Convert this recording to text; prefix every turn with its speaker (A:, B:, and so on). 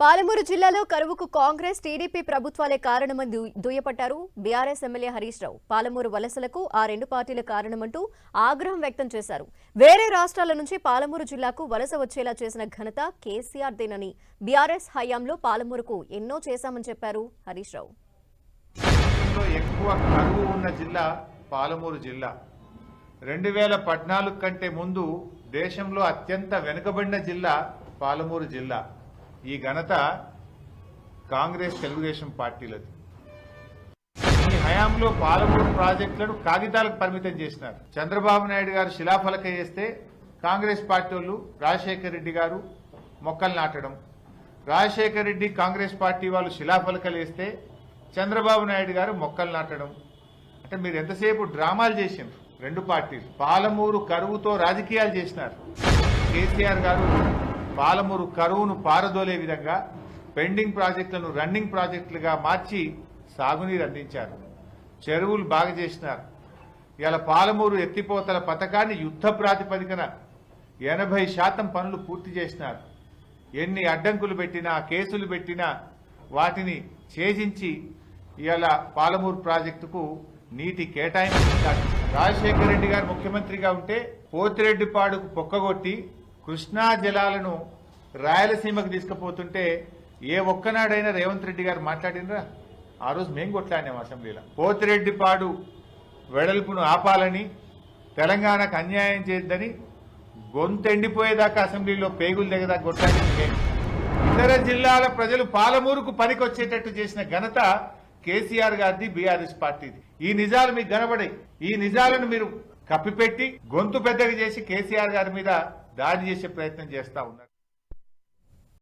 A: పాలమూరు జిల్లాలో కరువుకు కాంగ్రెస్ టీడీపీ ప్రభుత్వాలే కారణమని దుయ్యపట్టారు బీఆర్ఎస్ ఎమ్మెల్యే హరీష్ రావు పాలమూరు వలసలకు ఆ రెండు పార్టీల కారణమంటూ ఆగ్రహం వ్యక్తం చేశారు. వేరే రాష్ట్రాల నుంచి పాలమూరు జిల్లాకు వలస వచ్చేలా చేసిన ఘనత కేసీఆర్ దేనని బీఆర్ఎస్ హయాంలో పాలమూరుకు ఎన్నో చేశామని చెప్పారు హరీష్ రావు.
B: ఎక్కువ కరువు ఉన్న జిల్లా పాలమూరు జిల్లా. రెండు వేల పద్నాలుగు కంటే ముందు దేశంలో అత్యంత వెనుకబడిన జిల్లా పాలమూరు జిల్లా. ఈ ఘనత కాంగ్రెస్ తెలుగుదేశం పార్టీలది. ఈ హయాంలో పాలమూరు ప్రాజెక్టులను కాగితాలకు పరిమితం చేసినారు. చంద్రబాబు నాయుడు గారు శిలాఫలక చేస్తే కాంగ్రెస్ పార్టీ వాళ్ళు రాజశేఖర్ రెడ్డి గారు మొక్కలు నాటడం. రాజశేఖర్ రెడ్డి కాంగ్రెస్ పార్టీ వాళ్ళు శిలాఫలకలు వేస్తే చంద్రబాబు నాయుడు గారు మొక్కలు నాటడం. అంటే మీరు ఎంతసేపు డ్రామాలు చేసిండ్రు? రెండు పార్టీలు. పాలమూరు కరువుతో రాజకీయాలు చేసినారు. కేసీఆర్ గారు పాలమూరు కరువును పారదోలే విధంగా పెండింగ్ ప్రాజెక్టులను రన్నింగ్ ప్రాజెక్టులుగా మార్చి సాగునీరు అందించారు. చెరువులు బాగా చేసినారు. ఇలా పాలమూరు ఎత్తిపోతల పథకాన్ని యుద్ధ ప్రాతిపదికన ఎనభై శాతం పనులు పూర్తి చేసినారు. ఎన్ని అడ్డంకులు పెట్టినా కేసులు పెట్టినా వాటిని ఛేదించి ఇలా పాలమూరు ప్రాజెక్టుకు నీటి కేటాయింపు రాజశేఖర రెడ్డి గారు ముఖ్యమంత్రిగా ఉంటే పోతిరెడ్డిపాడుకు పొక్కగొట్టి కృష్ణా జలాలను రాయలసీమకు తీసుకుపోతుంటే ఏ ఒక్కనాడైనా రేవంత్ రెడ్డి గారు మాట్లాడినరా ఆ రోజు మేము కొట్లాడినాం అసెంబ్లీలో. పోతిరెడ్డిపాడు వెడల్పును ఆపాలని తెలంగాణకు అన్యాయం చేయొద్దని గొంతెండిపోయేదాకా అసెంబ్లీలో పేగులు దగ్గదాకా కొట్లాడింది మేము ఇతర జిల్లాల ప్రజలు పాలమూరుకు పనికొచ్చేటట్టు చేసిన ఘనత కేసీఆర్ గారిది బీఆర్ఎస్ పార్టీది. ఈ నిజాలు మీకు కనబడాయి. ఈ నిజాలను మీరు కప్పిపెట్టి గొంతు పెద్దగా చేసి కేసీఆర్ గారి మీద దాడి చేసే ప్రయత్నం చేస్తా ఉన్నారు.